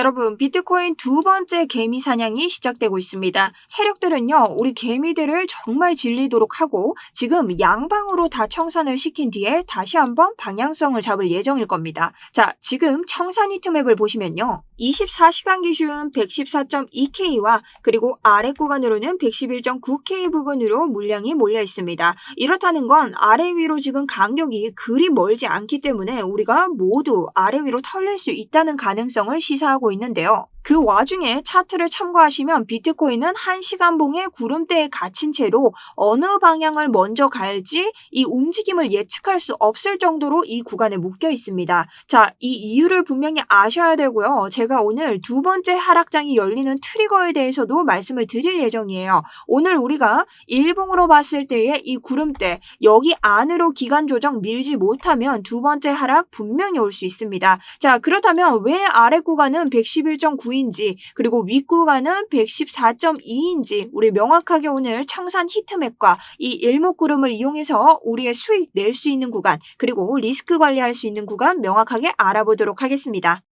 여러분, 비트코인 두 번째 개미 사냥이 시작되고 있습니다. 세력들은요, 우리 개미들을 정말 질리도록 하고 지금 양방으로 다 청산을 시킨 뒤에 다시 한번 방향성을 잡을 예정일 겁니다. 자, 지금 청산 히트맵을 보시면요. 24시간 기준 114.2K와 그리고 아래 구간으로는 111.9K 부근으로 물량이 몰려 있습니다. 이렇다는 건 아래 위로 지금 간격이 그리 멀지 않기 때문에 우리가 모두 아래 위로 털릴 수 있다는 가능성을 시사하고 있는데요. 그 와중에 차트를 참고하시면 비트코인은 1시간 봉의 구름대에 갇힌 채로 어느 방향을 먼저 갈지 이 움직임을 예측할 수 없을 정도로 이 구간에 묶여 있습니다. 자, 이 이유를 분명히 아셔야 되고요. 제가 오늘 두 번째 하락장이 열리는 트리거에 대해서도 말씀을 드릴 예정이에요. 오늘 우리가 일봉으로 봤을 때의 이 구름대 여기 안으로 기간 조정 밀지 못하면 두 번째 하락 분명히 올 수 있습니다. 자, 그렇다면 왜 아래 구간은 111.9 인지 그리고 윗 구간은 114.2인지 우리 명확하게 오늘 청산 히트맵과 이 일목구름을 이용해서 우리의 수익 낼 수 있는 구간 그리고 리스크 관리할 수 있는 구간 명확하게 알아보도록 하겠습니다.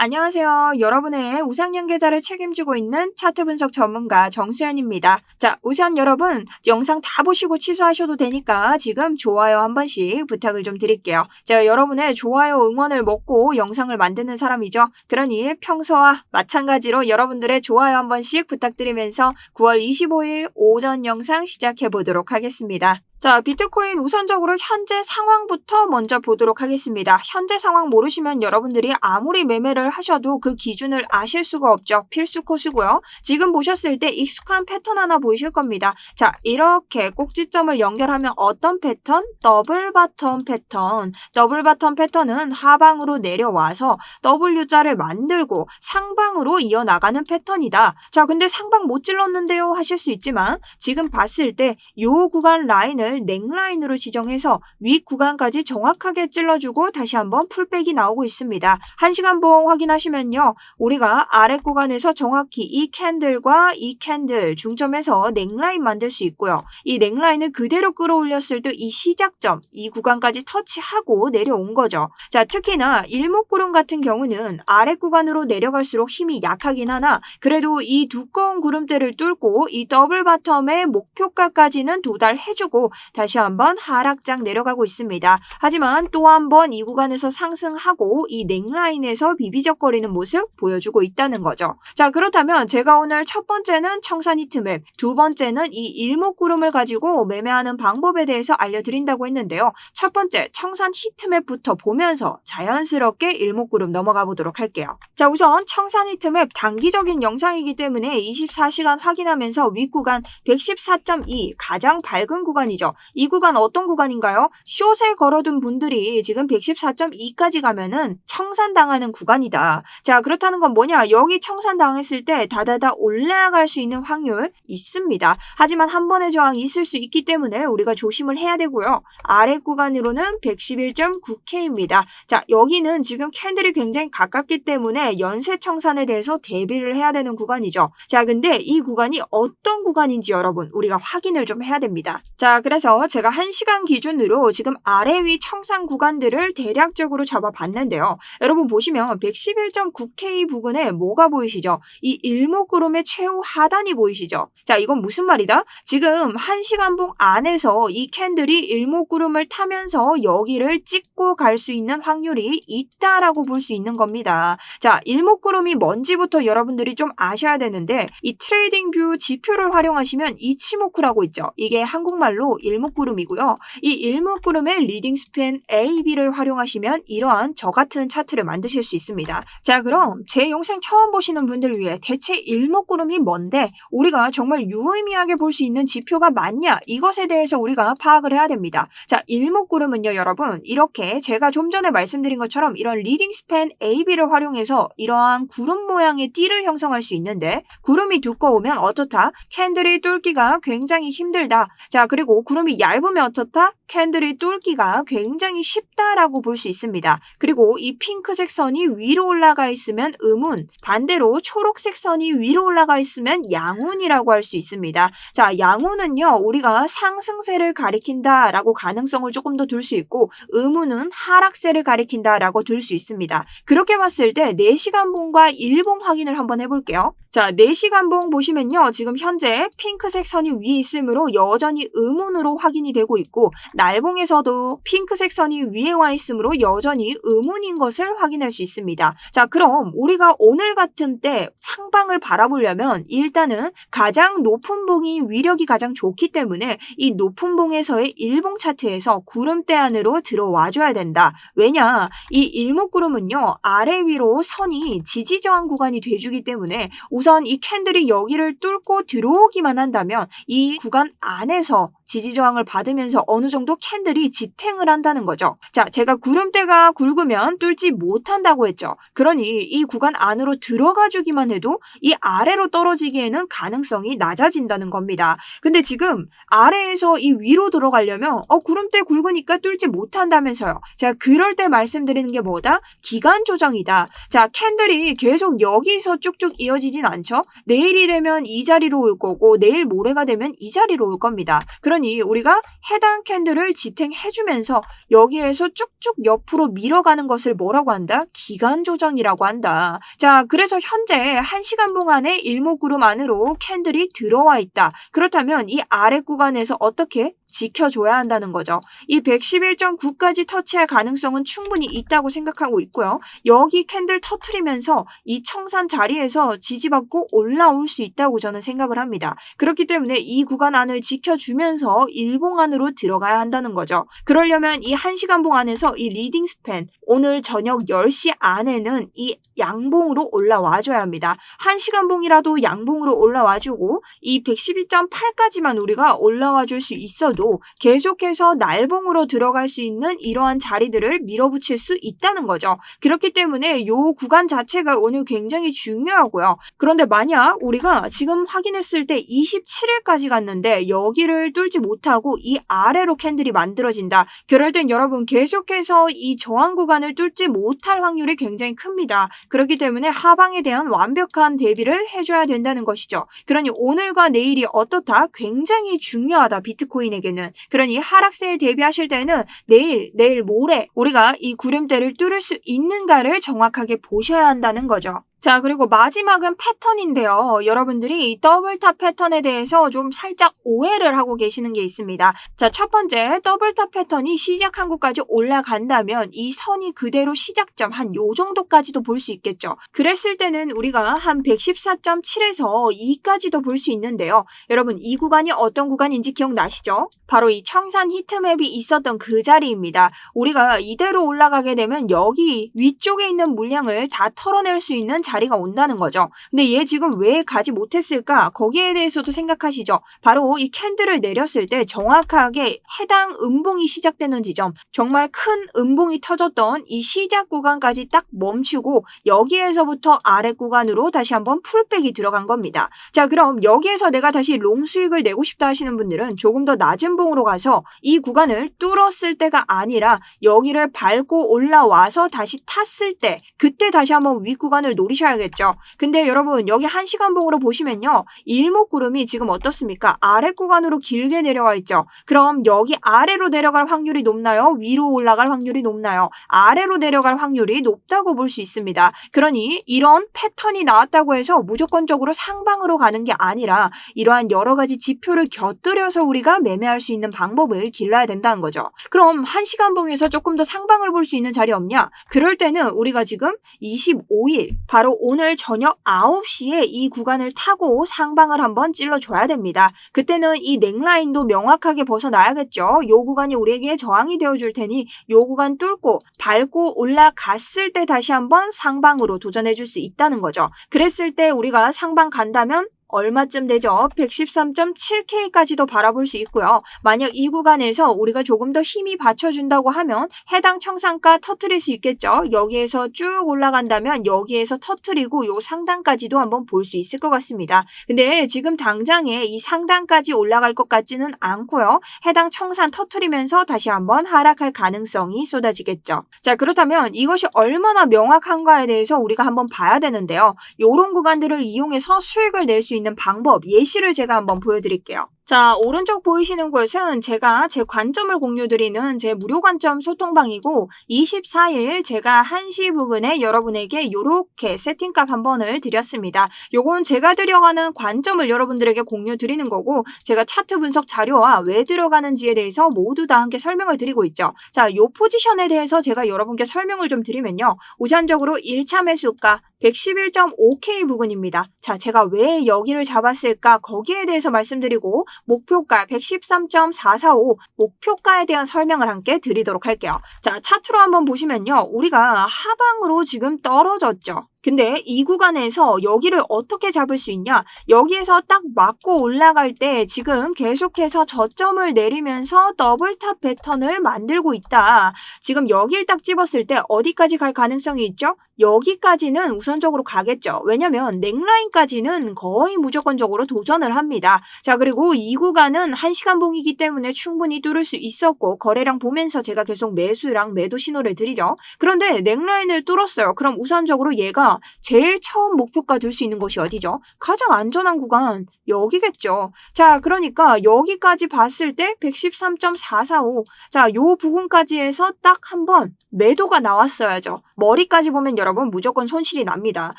안녕하세요. 여러분의 우상연 계좌를 책임지고 있는 차트 분석 전문가 정수연입니다. 자, 우선 여러분 영상 다 보시고 취소하셔도 되니까 지금 좋아요 한 번씩 부탁을 좀 드릴게요. 제가 여러분의 좋아요 응원을 먹고 영상을 만드는 사람이죠. 그러니 평소와 마찬가지로 여러분들의 좋아요 한 번씩 부탁드리면서 9월 25일 오전 영상 시작해 보도록 하겠습니다. 자, 비트코인 우선적으로 현재 상황부터 먼저 보도록 하겠습니다. 현재 상황 모르시면 여러분들이 아무리 매매를 하셔도 그 기준을 아실 수가 없죠. 필수 코스고요. 지금 보셨을 때 익숙한 패턴 하나 보이실 겁니다. 자, 이렇게 꼭지점을 연결하면 어떤 패턴? 더블 바텀 패턴. 더블 바텀 패턴은 하방으로 내려와서 W자를 만들고 상방으로 이어나가는 패턴이다. 자, 근데 상방 못 찔렀는데요 하실 수 있지만 지금 봤을 때 요 구간 라인을 넥라인으로 지정해서 윗 구간까지 정확하게 찔러주고 다시 한번 풀백이 나오고 있습니다. 1시간 봉 확인하시면요. 우리가 아래 구간에서 정확히 이 캔들과 이 캔들 중점에서 넥라인 만들 수 있고요. 이 넥라인을 그대로 끌어올렸을 때 이 시작점, 이 구간까지 터치하고 내려온 거죠. 자, 특히나 일목구름 같은 경우는 아래 구간으로 내려갈수록 힘이 약하긴 하나 그래도 이 두꺼운 구름대를 뚫고 이 더블 바텀의 목표가까지는 도달해주고 다시 한번 하락장 내려가고 있습니다. 하지만 또 한 번 이 구간에서 상승하고 이 넥라인에서 비비적거리는 모습 보여주고 있다는 거죠. 자 그렇다면 제가 오늘 첫 번째는 청산 히트맵, 두 번째는 이 일목구름을 가지고 매매하는 방법에 대해서 알려드린다고 했는데요. 첫 번째 청산 히트맵부터 보면서 자연스럽게 일목구름 넘어가 보도록 할게요. 자 우선 청산 히트맵 단기적인 영상이기 때문에 24시간 확인하면서 윗구간 114.2 가장 밝은 구간이죠. 이 구간 어떤 구간인가요? 숏에 걸어둔 분들이 지금 114.2까지 가면은 청산당하는 구간이다. 자, 그렇다는 건 뭐냐? 여기 청산당했을 때 다다다 올라갈 수 있는 확률 있습니다. 하지만 한 번의 저항이 있을 수 있기 때문에 우리가 조심을 해야 되고요. 아래 구간으로는 111.9K입니다. 자, 여기는 지금 캔들이 굉장히 가깝기 때문에 연쇄 청산에 대해서 대비를 해야 되는 구간이죠. 자, 근데 이 구간이 어떤 구간인지 여러분 우리가 확인을 좀 해야 됩니다. 자, 그래서 제가 1시간 기준으로 지금 아래 위 청산 구간들을 대략적으로 잡아봤는데요. 여러분 보시면 111.9K 부근에 뭐가 보이시죠? 이 일목구름의 최후 하단이 보이시죠? 자, 이건 무슨 말이다? 지금 1시간 봉 안에서 이 캔들이 일목구름을 타면서 여기를 찍고 갈 수 있는 확률이 있다라고 볼 수 있는 겁니다. 자, 일목구름이 뭔지부터 여러분들이 좀 아셔야 되는데 이 트레이딩 뷰 지표를 활용하시면 이치모쿠라고 있죠. 이게 한국말로 일목구름이고요. 이 일목구름의 리딩 스팬 A, B를 활용하시면 이러한 저 같은 차트를 만드실 수 있습니다. 자, 그럼 제 영상 처음 보시는 분들 위해 대체 일목구름이 뭔데 우리가 정말 유의미하게 볼 수 있는 지표가 맞냐 이것에 대해서 우리가 파악을 해야 됩니다. 자, 일목구름은요, 여러분 이렇게 제가 좀 전에 말씀드린 것처럼 이런 리딩 스팬 A, B를 활용해서 이러한 구름 모양의 띠를 형성할 수 있는데 구름이 두꺼우면 어떻다? 캔들이 뚫기가 굉장히 힘들다. 자, 그리고 구름 구름이 얇으면 어떻다? 캔들이 뚫기가 굉장히 쉽다라고 볼 수 있습니다. 그리고 이 핑크색 선이 위로 올라가 있으면 음운, 반대로 초록색 선이 위로 올라가 있으면 양운이라고 할 수 있습니다. 자, 양운은요, 우리가 상승세를 가리킨다라고 가능성을 조금 더 둘 수 있고, 음운은 하락세를 가리킨다라고 둘 수 있습니다. 그렇게 봤을 때 4시간 봉과 일봉 확인을 한번 해볼게요. 자, 4시간봉 보시면요. 지금 현재 핑크색 선이 위에 있으므로 여전히 음운으로 확인이 되고 있고 날봉에서도 핑크색 선이 위에 와 있으므로 여전히 음운인 것을 확인할 수 있습니다. 자, 그럼 우리가 오늘 같은 때 상방을 바라보려면 일단은 가장 높은 봉이 위력이 가장 좋기 때문에 이 높은 봉에서의 일봉 차트에서 구름대 안으로 들어와 줘야 된다. 왜냐? 이 일목구름은요. 아래 위로 선이 지지 저항 구간이 돼 주기 때문에 우선 이 캔들이 여기를 뚫고 들어오기만 한다면 이 구간 안에서 지지 저항을 받으면서 어느 정도 캔들이 지탱을 한다는 거죠. 자, 제가 구름대가 굵으면 뚫지 못한다고 했죠. 그러니 이 구간 안으로 들어가 주기만 해도 이 아래로 떨어지기에는 가능성이 낮아진다는 겁니다. 근데 지금 아래에서 이 위로 들어가려면 어 구름대 굵으니까 뚫지 못한다면서요. 제가 그럴 때 말씀드리는 게 뭐다? 기간 조정이다. 자, 캔들이 계속 여기서 쭉쭉 이어지진 않죠. 내일이 되면 이 자리로 올 거고 내일 모레가 되면 이 자리로 올 겁니다. 그러니 우리가 해당 캔들을 지탱해주면서 여기에서 쭉쭉 옆으로 밀어가는 것을 뭐라고 한다? 기간 조정이라고 한다. 자, 그래서 현재 1시간 동안에 일목구름 안으로 캔들이 들어와 있다. 그렇다면 이 아래 구간에서 어떻게 지켜줘야 한다는 거죠. 이 111.9까지 터치할 가능성은 충분히 있다고 생각하고 있고요. 여기 캔들 터트리면서 이 청산 자리에서 지지받고 올라올 수 있다고 저는 생각을 합니다. 그렇기 때문에 이 구간 안을 지켜주면서 일봉 안으로 들어가야 한다는 거죠. 그러려면 이 1시간 봉 안에서 이 리딩 스팬 오늘 저녁 10시 안에는 이 양봉으로 올라와 줘야 합니다. 1시간 봉이라도 양봉으로 올라와 주고 이 112.8까지만 우리가 올라와 줄 수 있어도 계속해서 날봉으로 들어갈 수 있는 이러한 자리들을 밀어붙일 수 있다는 거죠. 그렇기 때문에 이 구간 자체가 오늘 굉장히 중요하고요. 그런데 만약 우리가 지금 확인했을 때 27일까지 갔는데 여기를 뚫지 못하고 이 아래로 캔들이 만들어진다. 그럴 땐 여러분 계속해서 이 저항 구간 을 뚫지 못할 확률이 굉장히 큽니다. 그렇기 때문에 하방에 대한 완벽한 대비를 해줘야 된다는 것이죠. 그러니 오늘과 내일이 어떻다? 굉장히 중요하다. 비트코인에게는. 그러니 하락세에 대비하실 때는 내일, 내일 모레 우리가 이 구름대를 뚫을 수 있는가를 정확하게 보셔야 한다는 거죠. 자, 그리고 마지막은 패턴인데요. 여러분들이 이 더블탑 패턴에 대해서 좀 살짝 오해를 하고 계시는 게 있습니다. 자, 첫 번째, 더블탑 패턴이 시작한 곳까지 올라간다면 이 선이 그대로 시작점 한 요 정도까지도 볼 수 있겠죠. 그랬을 때는 우리가 한 114.7에서 2까지도 볼 수 있는데요. 여러분, 이 구간이 어떤 구간인지 기억나시죠? 바로 이 청산 히트맵이 있었던 그 자리입니다. 우리가 이대로 올라가게 되면 여기 위쪽에 있는 물량을 다 털어낼 수 있는 자리가 온다는 거죠. 근데 얘 지금 왜 가지 못했을까? 거기에 대해서도 생각하시죠. 바로 이 캔들을 내렸을 때 정확하게 해당 음봉이 시작되는 지점, 정말 큰 음봉이 터졌던 이 시작 구간까지 딱 멈추고 여기에서부터 아래 구간으로 다시 한번 풀백이 들어간 겁니다. 자, 그럼 여기에서 내가 다시 롱 수익을 내고 싶다 하시는 분들은 조금 더 낮은 봉으로 가서 이 구간을 뚫었을 때가 아니라 여기를 밟고 올라와서 다시 탔을 때 그때 다시 한번 윗 구간을 노리 셔야겠죠. 근데 여러분 여기 한 시간 봉으로 보시면요. 일목구름이 지금 어떻습니까? 아래 구간으로 길게 내려와 있죠. 그럼 여기 아래로 내려갈 확률이 높나요? 위로 올라갈 확률이 높나요? 아래로 내려갈 확률이 높다고 볼 수 있습니다. 그러니 이런 패턴이 나왔다고 해서 무조건적으로 상방으로 가는 게 아니라 이러한 여러 가지 지표를 곁들여서 우리가 매매할 수 있는 방법을 길러야 된다는 거죠. 그럼 한 시간 봉에서 조금 더 상방을 볼 수 있는 자리 없냐? 그럴 때는 우리가 지금 25일 바로 오늘 저녁 9시에 이 구간을 타고 상방을 한번 찔러줘야 됩니다. 그때는 이 넥라인도 명확하게 벗어나야겠죠. 요 구간이 우리에게 저항이 되어줄 테니 요 구간 뚫고 밟고 올라갔을 때 다시 한번 상방으로 도전해줄 수 있다는 거죠. 그랬을 때 우리가 상방 간다면 얼마쯤 되죠? 113.7K까지도 바라볼 수 있고요. 만약 이 구간에서 우리가 조금 더 힘이 받쳐준다고 하면 해당 청산가 터트릴 수 있겠죠. 여기에서 쭉 올라간다면 여기에서 터트리고 요 상단까지도 한번 볼 수 있을 것 같습니다. 근데 지금 당장에 이 상단까지 올라갈 것 같지는 않고요. 해당 청산 터트리면서 다시 한번 하락할 가능성이 쏟아지겠죠. 자 그렇다면 이것이 얼마나 명확한가에 대해서 우리가 한번 봐야 되는데요. 요런 구간들을 이용해서 수익을 낼수 있는 방법, 예시를 제가 한번 보여드릴게요. 자, 오른쪽 보이시는 곳은 제가 제 관점을 공유드리는 제 무료 관점 소통방이고 24일 제가 1시 부근에 여러분에게 요렇게 세팅값 한 번을 드렸습니다. 요건 제가 들여가는 관점을 여러분들에게 공유 드리는 거고 제가 차트 분석 자료와 왜 들어가는지에 대해서 모두 다 함께 설명을 드리고 있죠. 자, 요 포지션에 대해서 제가 여러분께 설명을 좀 드리면요. 우선적으로 1차 매수가 111.5K 부근입니다. 자, 제가 왜 여기를 잡았을까 거기에 대해서 말씀드리고 목표가 113.445 목표가에 대한 설명을 함께 드리도록 할게요. 자, 차트로 한번 보시면요. 우리가 하방으로 지금 떨어졌죠. 근데 이 구간에서 여기를 어떻게 잡을 수 있냐? 여기에서 딱 맞고 올라갈 때 지금 계속해서 저점을 내리면서 더블탑 패턴을 만들고 있다. 지금 여길 딱 집었을 때 어디까지 갈 가능성이 있죠? 여기까지는 우선적으로 가겠죠. 왜냐면 넥라인까지는 거의 무조건적으로 도전을 합니다. 자, 그리고 이 구간은 1시간 봉이기 때문에 충분히 뚫을 수 있었고 거래량 보면서 제가 계속 매수랑 매도 신호를 드리죠. 그런데 넥라인을 뚫었어요. 그럼 우선적으로 얘가 제일 처음 목표가 둘수 있는 곳이 어디죠? 가장 안전한 구간 여기겠죠. 자, 그러니까 여기까지 봤을 때 113.445. 자, 요 부분까지 해서 딱 한 번 매도가 나왔어야죠. 머리까지 보면 여러분 무조건 손실이 납니다.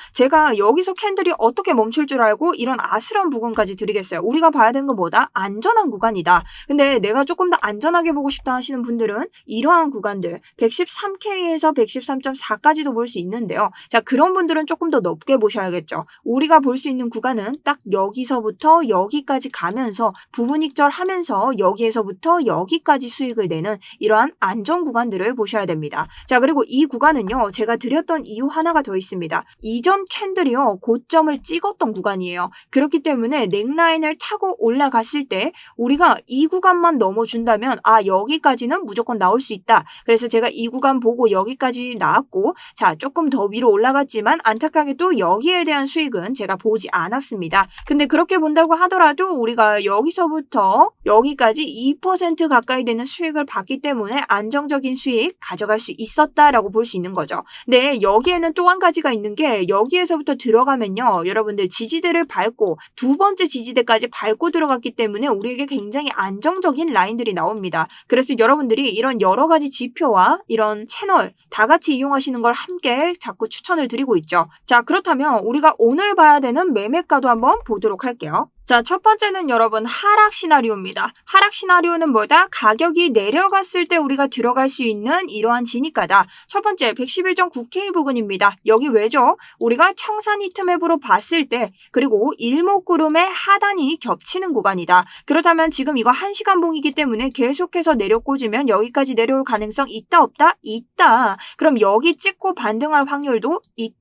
제가 여기서 캔들이 어떻게 멈출 줄 알고 이런 아슬한 부분까지 드리겠어요. 우리가 봐야 되는 건 뭐다? 안전한 구간이다. 근데 내가 조금 더 안전하게 보고 싶다 하시는 분들은 이러한 구간들 113K에서 113.4까지도 볼 수 있는데요. 자, 그런 분들은 조금 더 높게 보셔야겠죠. 우리가 볼 수 있는 구간은 딱 여기서부터 여기까지 가면서 부분익절 하면서 여기에서부터 여기까지 수익을 내는 이러한 안전 구간들을 보셔야 됩니다. 자, 그리고 이 구간은요, 제가 드렸던 이유 하나가 더 있습니다. 이전 캔들이요, 고점을 찍었던 구간이에요. 그렇기 때문에 넥라인을 타고 올라갔을 때 우리가 이 구간만 넘어준다면 아, 여기까지는 무조건 나올 수 있다. 그래서 제가 이 구간 보고 여기까지 나왔고 자, 조금 더 위로 올라갔지 만 안타깝게도 여기에 대한 수익은 제가 보지 않았습니다. 근데 그렇게 본다고 하더라도 우리가 여기서부터 여기까지 2% 가까이 되는 수익을 받기 때문에 안정적인 수익 가져갈 수 있었다라고 볼 수 있는 거죠. 네, 여기에는 또 한 가지가 있는 게 여기에서부터 들어가면요. 여러분들 지지대를 밟고 두 번째 지지대까지 밟고 들어갔기 때문에 우리에게 굉장히 안정적인 라인들이 나옵니다. 그래서 여러분들이 이런 여러 가지 지표와 이런 채널 다 같이 이용하시는 걸 함께 자꾸 추천을 드리고 있죠. 자, 그렇다면 우리가 오늘 봐야 되는 매매가도 한번 보도록 할게요. 자, 첫 번째는 여러분 하락 시나리오입니다. 하락 시나리오는 뭐다? 가격이 내려갔을 때 우리가 들어갈 수 있는 이러한 진입가다. 첫 번째 111.9K 부근입니다. 여기 왜죠? 우리가 청산 히트맵으로 봤을 때 그리고 일목구름의 하단이 겹치는 구간이다. 그렇다면 지금 이거 1시간 봉이기 때문에 계속해서 내려 꽂으면 여기까지 내려올 가능성 있다 없다? 있다. 그럼 여기 찍고 반등할 확률도 있다.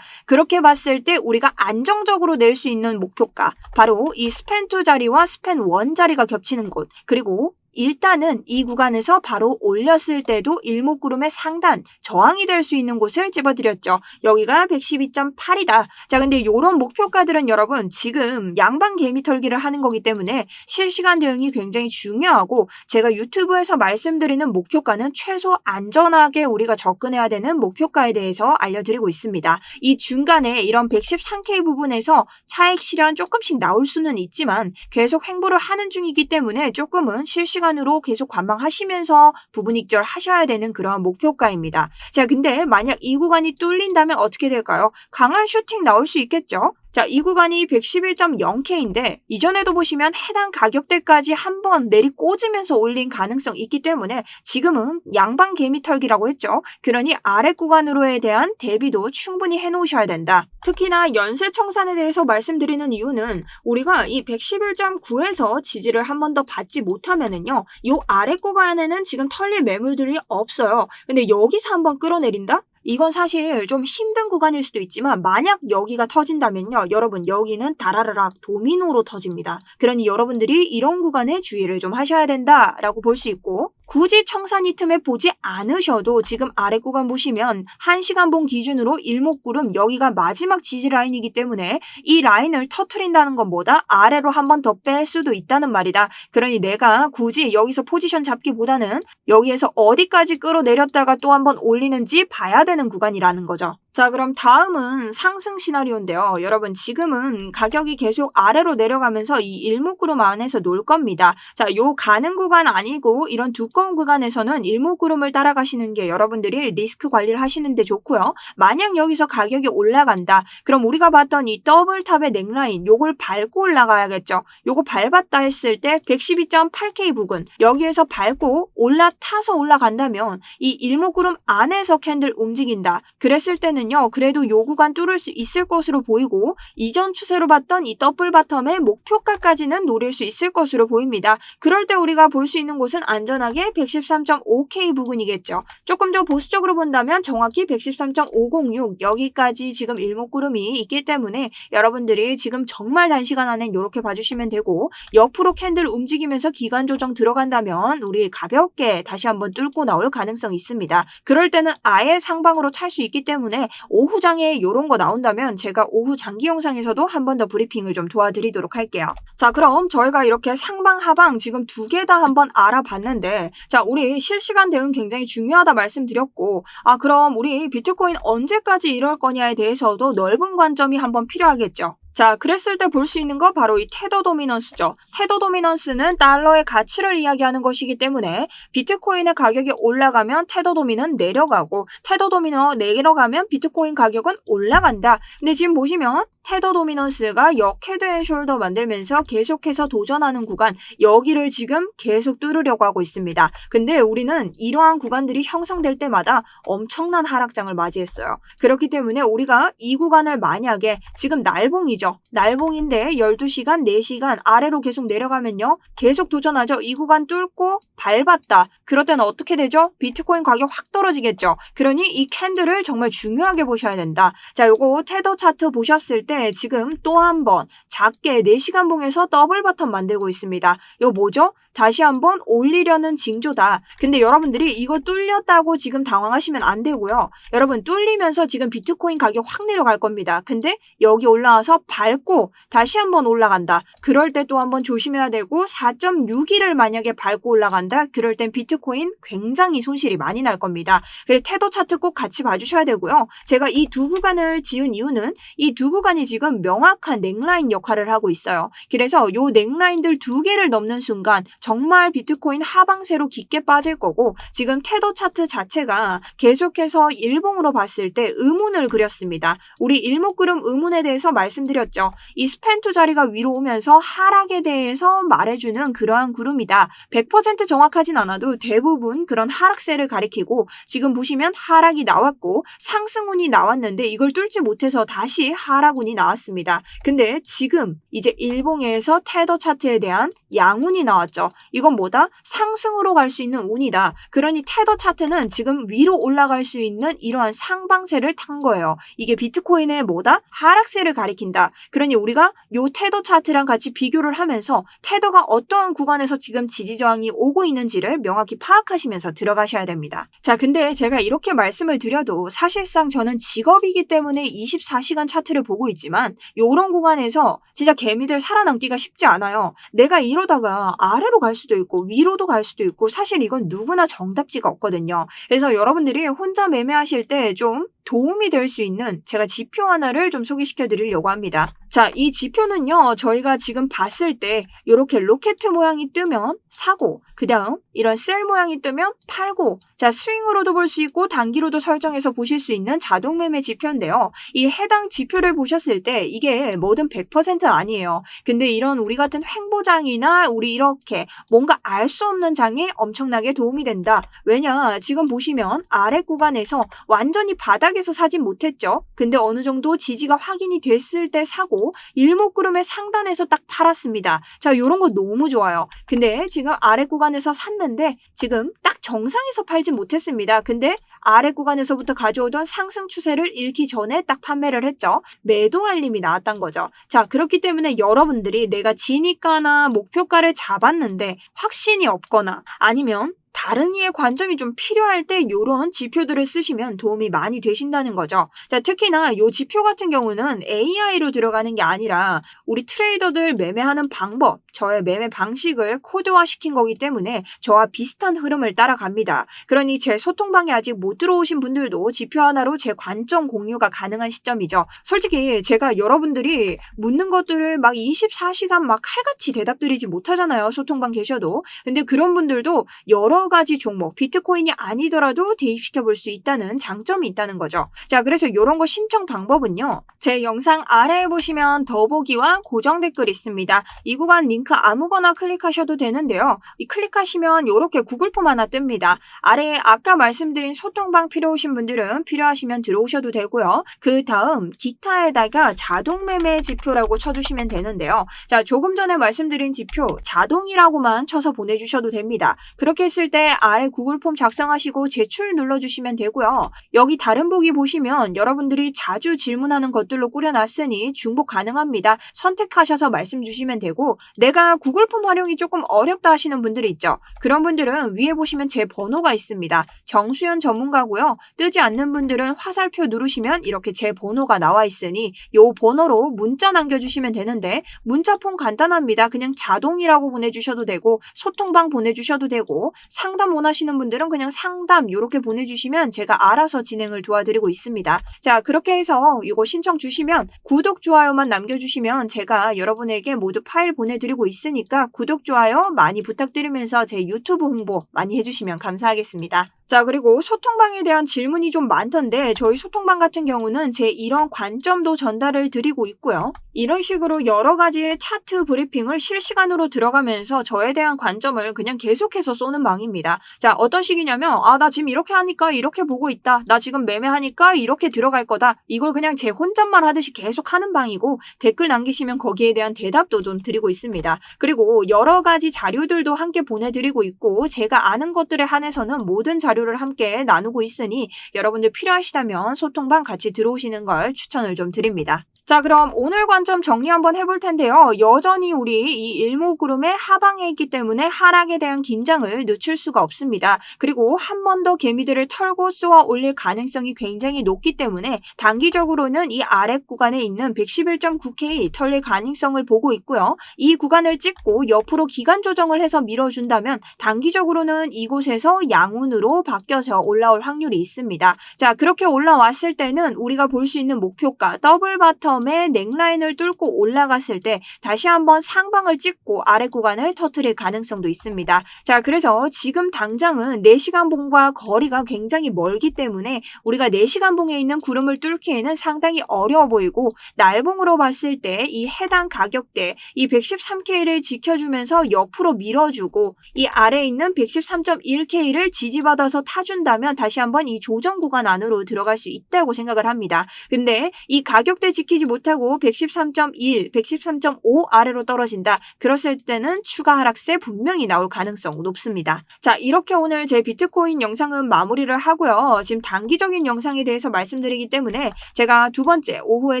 그렇게 봤을 때 우리가 안정적으로 낼 수 있는 목표가 바로 이 스팬 2 자리와 스팬 1 자리가 겹치는 곳 그리고 일단은 이 구간에서 바로 올렸을 때도 일목구름의 상단, 저항이 될 수 있는 곳을 집어드렸죠. 여기가 112.8이다. 자, 근데 이런 목표가들은 여러분 지금 양방 개미 털기를 하는 거기 때문에 실시간 대응이 굉장히 중요하고 제가 유튜브에서 말씀드리는 목표가는 최소 안전하게 우리가 접근해야 되는 목표가에 대해서 알려드리고 있습니다. 이 중간에 이런 113K 부분에서 차익 실현 조금씩 나올 수는 있지만 계속 행보를 하는 중이기 때문에 조금은 실시간 시간으로 계속 관망하시면서 부분익절 하셔야 되는 그러한 목표가입니다. 자, 근데 만약 이 구간이 뚫린다면 어떻게 될까요? 강한 슈팅 나올 수 있겠죠? 자, 이 구간이 111.0K인데 이전에도 보시면 해당 가격대까지 한 번 내리 꽂으면서 올린 가능성 있기 때문에 지금은 양방 개미털기라고 했죠. 그러니 아래 구간으로에 대한 대비도 충분히 해놓으셔야 된다. 특히나 연쇄 청산에 대해서 말씀드리는 이유는 우리가 이 111.9에서 지지를 한 번 더 받지 못하면은요. 이 아래 구간에는 지금 털릴 매물들이 없어요. 근데 여기서 한번 끌어내린다? 이건 사실 좀 힘든 구간일 수도 있지만 만약 여기가 터진다면요. 여러분 여기는 다라라락 도미노로 터집니다. 그러니 여러분들이 이런 구간에 주의를 좀 하셔야 된다라고 볼 수 있고 굳이 청산이 틈에 보지 않으셔도 지금 아래 구간 보시면 1시간 봉 기준으로 일목구름 여기가 마지막 지지 라인이기 때문에 이 라인을 터트린다는 건 뭐다? 아래로 한 번 더 뺄 수도 있다는 말이다. 그러니 내가 굳이 여기서 포지션 잡기보다는 여기에서 어디까지 끌어내렸다가 또 한 번 올리는지 봐야 되는 구간이라는 거죠. 자, 그럼 다음은 상승 시나리오인데요. 여러분, 지금은 가격이 계속 아래로 내려가면서 이 일목구름 안에서 놀 겁니다. 자, 요 가는 구간 아니고 이런 두꺼운 구간에서는 일목구름을 따라가시는 게 여러분들이 리스크 관리를 하시는데 좋고요. 만약 여기서 가격이 올라간다. 그럼 우리가 봤던 이 더블탑의 넥라인, 요걸 밟고 올라가야겠죠. 요거 밟았다 했을 때 112.8K 부근, 여기에서 밟고 올라타서 올라간다면 이 일목구름 안에서 캔들 움직인다. 그랬을 때는 보면요. 그래도 요 구간 뚫을 수 있을 것으로 보이고 이전 추세로 봤던 이 더블 바텀의 목표가까지는 노릴 수 있을 것으로 보입니다. 그럴 때 우리가 볼 수 있는 곳은 안전하게 113.5K 부근이겠죠. 조금 더 보수적으로 본다면 정확히 113.506 여기까지 지금 일목구름이 있기 때문에 여러분들이 지금 정말 단시간 안에 이렇게 봐주시면 되고 옆으로 캔들 움직이면서 기간 조정 들어간다면 우리 가볍게 다시 한번 뚫고 나올 가능성이 있습니다. 그럴 때는 아예 상방으로 탈수 있기 때문에 오후장에 이런 거 나온다면 제가 오후 장기 영상에서도 한 번 더 브리핑을 좀 도와드리도록 할게요. 자, 그럼 저희가 이렇게 상방, 하방 지금 두 개 다 한번 알아봤는데 자, 우리 실시간 대응 굉장히 중요하다 말씀드렸고 아, 그럼 우리 비트코인 언제까지 이럴 거냐에 대해서도 넓은 관점이 한번 필요하겠죠. 자, 그랬을 때 볼 수 있는 거 바로 이 테더 도미넌스죠. 테더 도미넌스는 달러의 가치를 이야기하는 것이기 때문에 비트코인의 가격이 올라가면 테더 도미는 내려가고 테더 도미너 내려가면 비트코인 가격은 올라간다. 근데 지금 보시면 테더 도미넌스가 역 헤드 앤 숄더 만들면서 계속해서 도전하는 구간 여기를 지금 계속 뚫으려고 하고 있습니다. 근데 우리는 이러한 구간들이 형성될 때마다 엄청난 하락장을 맞이했어요. 그렇기 때문에 우리가 이 구간을 만약에 지금 날봉이죠. 날봉인데 12시간, 4시간 아래로 계속 내려가면요. 계속 도전하죠. 이 구간 뚫고 밟았다. 그럴 때는 어떻게 되죠? 비트코인 가격 확 떨어지겠죠. 그러니 이 캔들을 정말 중요하게 보셔야 된다. 자, 요거 테더 차트 보셨을 때 지금 또 한 번 작게 4시간 봉에서 더블 버튼 만들고 있습니다. 이거 뭐죠? 다시 한번 올리려는 징조다. 근데 여러분들이 이거 뚫렸다고 지금 당황하시면 안 되고요. 여러분 뚫리면서 지금 비트코인 가격 확 내려갈 겁니다. 근데 여기 올라와서 밟고 다시 한번 올라간다. 그럴 때 또 한번 조심해야 되고 4.61을 만약에 밟고 올라간다. 그럴 땐 비트코인 굉장히 손실이 많이 날 겁니다. 그래서 테더 차트 꼭 같이 봐주셔야 되고요. 제가 이 두 구간을 지은 이유는 이 두 구간이 지금 명확한 넥라인 역할을 하고 있어요. 그래서 요 넥라인들 두 개를 넘는 순간 정말 비트코인 하방세로 깊게 빠질 거고 지금 테더 차트 자체가 계속해서 일봉으로 봤을 때 의문을 그렸습니다. 우리 일목구름 의문에 대해서 말씀드렸 죠. 이 스펜투 자리가 위로 오면서 하락에 대해서 말해주는 그러한 구름이다. 100% 정확하진 않아도 대부분 그런 하락세를 가리키고 지금 보시면 하락이 나왔고 상승운이 나왔는데 이걸 뚫지 못해서 다시 하락운이 나왔습니다. 근데 지금 이제 일봉에서 테더 차트에 대한 양운이 나왔죠. 이건 뭐다? 상승으로 갈 수 있는 운이다. 그러니 테더 차트는 지금 위로 올라갈 수 있는 이러한 상방세를 탄 거예요. 이게 비트코인의 뭐다? 하락세를 가리킨다. 그러니 우리가 요 테더 차트랑 같이 비교를 하면서 테더가 어떠한 구간에서 지금 지지 저항이 오고 있는지를 명확히 파악하시면서 들어가셔야 됩니다. 자, 근데 제가 이렇게 말씀을 드려도 사실상 저는 직업이기 때문에 24시간 차트를 보고 있지만 요런 구간에서 진짜 개미들 살아남기가 쉽지 않아요. 내가 이러다가 아래로 갈 수도 있고 위로도 갈 수도 있고 사실 이건 누구나 정답지가 없거든요. 그래서 여러분들이 혼자 매매하실 때좀 도움이 될 수 있는 제가 지표 하나를 좀 소개시켜 드리려고 합니다. 자, 이 지표는요, 저희가 지금 봤을 때, 이렇게 로켓 모양이 뜨면 사고, 그 다음, 이런 셀 모양이 뜨면 팔고, 자, 스윙으로도 볼 수 있고, 단기로도 설정해서 보실 수 있는 자동 매매 지표인데요. 이 해당 지표를 보셨을 때, 이게 뭐든 100% 아니에요. 근데 이런 우리 같은 횡보장이나 우리 이렇게 뭔가 알 수 없는 장에 엄청나게 도움이 된다. 왜냐, 지금 보시면 아래 구간에서 완전히 바닥에서 사진 못했죠. 근데 어느 정도 지지가 확인이 됐을 때 사고, 일목구름의 상단에서 딱 팔았습니다. 자, 요런 거 너무 좋아요. 근데 지금 아래 구간에서 샀는데 지금 딱 정상에서 팔지 못했습니다. 근데 아래 구간에서부터 가져오던 상승 추세를 잃기 전에 딱 판매를 했죠. 매도 알림이 나왔단 거죠. 자, 그렇기 때문에 여러분들이 내가 진입가나 목표가를 잡았는데 확신이 없거나 아니면 다른 이의 관점이 좀 필요할 때 이런 지표들을 쓰시면 도움이 많이 되신다는 거죠. 자, 특히나 이 지표 같은 경우는 AI로 들어가는 게 아니라 우리 트레이더들 매매하는 방법, 저의 매매 방식을 코드화 시킨 거기 때문에 저와 비슷한 흐름을 따라갑니다. 그러니 제 소통방에 아직 못 들어오신 분들도 지표 하나로 제 관점 공유가 가능한 시점이죠. 솔직히 제가 여러분들이 묻는 것들을 막 24시간 막 칼같이 대답드리지 못하잖아요. 소통방 계셔도. 근데 그런 분들도 여러 가지 종목, 비트코인이 아니더라도 대입시켜 볼 수 있다는 장점이 있다는 거죠. 자, 그래서 이런 거 신청 방법은요. 제 영상 아래에 보시면 더보기와 고정 댓글 있습니다. 이 구간 링크 아무거나 클릭하셔도 되는데요. 이 클릭하시면 이렇게 구글 폼 하나 뜹니다. 아래에 아까 말씀드린 소통방 필요하신 분들은 필요하시면 들어오셔도 되고요. 그 다음 기타에다가 자동 매매 지표라고 쳐주시면 되는데요. 자, 조금 전에 말씀드린 지표 자동이라고만 쳐서 보내주셔도 됩니다. 그렇게 했을 때 아래 구글 폼 작성하시고 제출 눌러주시면 되고요. 여기 다른 보기 보시면 여러분들이 자주 질문하는 것들로 꾸려놨으니 중복 가능합니다. 선택하셔서 말씀 주시면 되고 내가 구글 폼 활용이 조금 어렵다 하시는 분들이 있죠. 그런 분들은 위에 보시면 제 번호가 있습니다. 정수연 전문가고요. 뜨지 않는 분들은 화살표 누르시면 이렇게 제 번호가 나와 있으니 요 번호로 문자 남겨주시면 되는데 문자 폼 간단합니다. 그냥 자동이라고 보내주셔도 되고 소통방 보내주셔도 되고 상담 원하시는 분들은 그냥 상담 이렇게 보내주시면 제가 알아서 진행을 도와드리고 있습니다. 자 그렇게 해서 이거 신청 주시면 구독 좋아요만 남겨주시면 제가 여러분에게 모두 파일 보내드리고 있으니까 구독 좋아요 많이 부탁드리면서 제 유튜브 홍보 많이 해주시면 감사하겠습니다. 자, 그리고 소통방에 대한 질문이 좀 많던데 저희 소통방 같은 경우는 제 이런 관점도 전달을 드리고 있고요. 이런 식으로 여러 가지의 차트 브리핑을 실시간으로 들어가면서 저에 대한 관점을 그냥 계속해서 쏘는 방입니다. 자, 어떤 식이냐면 아, 나 지금 이렇게 하니까 이렇게 보고 있다. 나 지금 매매하니까 이렇게 들어갈 거다. 이걸 그냥 제 혼잣말 하듯이 계속 하는 방이고 댓글 남기시면 거기에 대한 대답도 좀 드리고 있습니다. 그리고 여러 가지 자료들도 함께 보내드리고 있고 제가 아는 것들에 한해서는 모든 자료 자료를 함께 나누고 있으니 여러분들 필요하시다면 소통방 같이 들어오시는 걸 추천을 좀 드립니다. 자, 그럼 오늘 관점 정리 한번 해볼 텐데요. 여전히 우리 이 일목구름의 하방에 있기 때문에 하락에 대한 긴장을 늦출 수가 없습니다. 그리고 한 번 더 개미들을 털고 쏘아 올릴 가능성이 굉장히 높기 때문에 단기적으로는 이 아래 구간에 있는 111.9K 털릴 가능성을 보고 있고요. 이 구간을 찍고 옆으로 기간 조정을 해서 밀어준다면 단기적으로는 이곳에서 양운으로 바뀌어서 올라올 확률이 있습니다. 자, 그렇게 올라왔을 때는 우리가 볼 수 있는 목표가 더블 바텀의 넥라인을 뚫고 올라갔을 때 다시 한번 상방을 찍고 아래 구간을 터트릴 가능성도 있습니다. 자, 그래서 지금 당장은 4시간 봉과 거리가 굉장히 멀기 때문에 우리가 4시간 봉에 있는 구름을 뚫기에는 상당히 어려워 보이고 날봉으로 봤을 때 이 해당 가격대 이 113K를 지켜주면서 옆으로 밀어주고 이 아래에 있는 113.1K를 지지받아서 타준다면 다시 한번 이 조정 구간 안으로 들어갈 수 있다고 생각을 합니다. 근데 이 가격대 지키지 못하고 113.1, 113.5 아래로 떨어진다. 그랬을 때는 추가 하락세 분명히 나올 가능성 높습니다. 자, 이렇게 오늘 제 비트코인 영상은 마무리를 하고요. 지금 단기적인 영상에 대해서 말씀드리기 때문에 제가 두 번째 오후에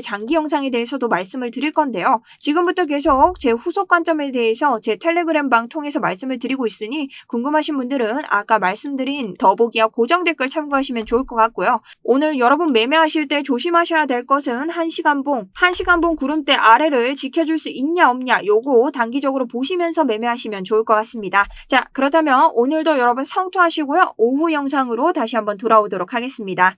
장기 영상에 대해서도 말씀을 드릴 건데요. 지금부터 계속 제 후속 관점에 대해서 제 텔레그램 방 통해서 말씀을 드리고 있으니 궁금하신 분들은 아까 말씀드린 더보기와 고정 댓글 참고하시면 좋을 것 같고요. 오늘 여러분 매매하실 때 조심하셔야 될 것은 1시간봉, 1시간봉 구름대 아래를 지켜줄 수 있냐 없냐 요거 단기적으로 보시면서 매매하시면 좋을 것 같습니다. 자 그렇다면 오늘도 여러분 성투하시고요. 오후 영상으로 다시 한번 돌아오도록 하겠습니다.